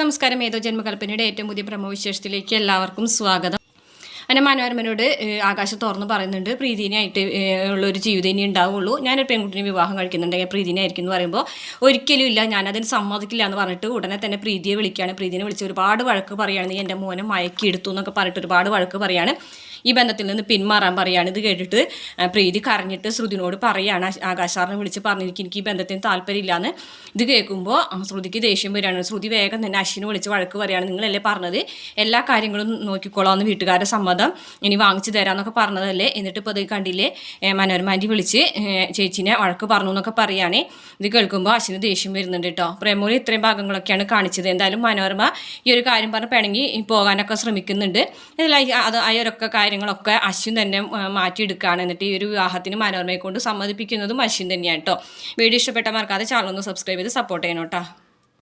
നമസ്കാരം. ഏതോ ജന്മകൽപ്പനയുടെ ഏറ്റവും പുതിയ പ്രമോവിശേഷത്തിലേക്ക് എല്ലാവർക്കും സ്വാഗതം. അങ്ങനെ മനോരമനോട് ആകാശം തുറന്ന് പറയുന്നുണ്ട് പ്രീതിനായിട്ട് ഉള്ള ഒരു ജീവിതം ഇനി ഉണ്ടാവുള്ളൂ. ഞാനൊരു പെൺകുട്ടിനെ വിവാഹം കഴിക്കുന്നുണ്ടെങ്കിൽ പ്രീതിനായിരിക്കും എന്ന് പറയുമ്പോൾ ഒരിക്കലും ഇല്ല. ഞാനതിന് സമ്മതിക്കില്ല എന്ന് പറഞ്ഞിട്ട് ഉടനെ തന്നെ പ്രീതിയെ വിളിക്കുകയാണ്. പ്രീതിനെ വിളിച്ച് ഒരുപാട് വഴക്ക് പറയുകയാണ്. നീ എന്റെ മോനെ മയക്കിയെടുത്തു എന്നൊക്കെ പറഞ്ഞിട്ട് ഒരുപാട് വഴക്ക് പറയുകയാണ്. ഈ ബന്ധത്തിൽ നിന്ന് പിന്മാറാൻ പറയുകയാണ്. ഇത് കേട്ടിട്ട് പ്രീതി കരഞ്ഞിട്ട് ശ്രുതിനോട് പറയുകയാണ് ആകാശാറിനെ വിളിച്ച് പറഞ്ഞിരിക്കും എനിക്ക് ഈ ബന്ധത്തിന് താല്പര്യമില്ലാന്ന്. ഇത് കേൾക്കുമ്പോൾ ശ്രുതിക്ക് ദേഷ്യം വരികയാണ്. ശ്രുതി വേഗം തന്നെ അശ്വിനെ വിളിച്ച് വഴക്ക് പറയുകയാണ്. നിങ്ങളല്ലേ പറഞ്ഞത്? എല്ലാ കാര്യങ്ങളും നോക്കിക്കോളാം എന്ന് വീട്ടുകാരുടെ സമ്മതം ഇനി വാങ്ങിച്ചു തരാമെന്നൊക്കെ പറഞ്ഞതല്ലേ? എന്നിട്ട് ഇപ്പോൾ അത് കണ്ടില്ലേ? മനോരമാന്റെ വിളിച്ച് ചേച്ചിനെ വഴക്ക് പറഞ്ഞു എന്നൊക്കെ പറയുകയാണേ ഇത് കേൾക്കുമ്പോൾ അശ്വിന് ദേഷ്യം വരുന്നുണ്ട് കേട്ടോ. പ്രേമൂലി ഇത്രയും ഭാഗങ്ങളൊക്കെയാണ് കാണിച്ചത്. എന്തായാലും മനോരമ ഈ ഒരു കാര്യം പറഞ്ഞ് പിണങ്ങി പോകാനൊക്കെ ശ്രമിക്കുന്നുണ്ട്. ഇതിലായി അത് അയൊരൊക്കെ കാര്യങ്ങളൊക്കെ അശ്വിൻ തന്നെ മാറ്റിയെടുക്കുകയാണ്. എന്നിട്ട് ഈ ഒരു വിവാഹത്തിന് മനോരമയെ കൊണ്ട് സമ്മതിപ്പിക്കുന്നതും അശ്വിൻ തന്നെയാണ് കേട്ടോ. വീഡിയോ ഇഷ്ടപ്പെട്ട മറക്കാതെ ചാനൽ ഒന്ന് സബ്സ്ക്രൈബ് ചെയ്ത് സപ്പോർട്ട് ചെയ്യണം കേട്ടോ.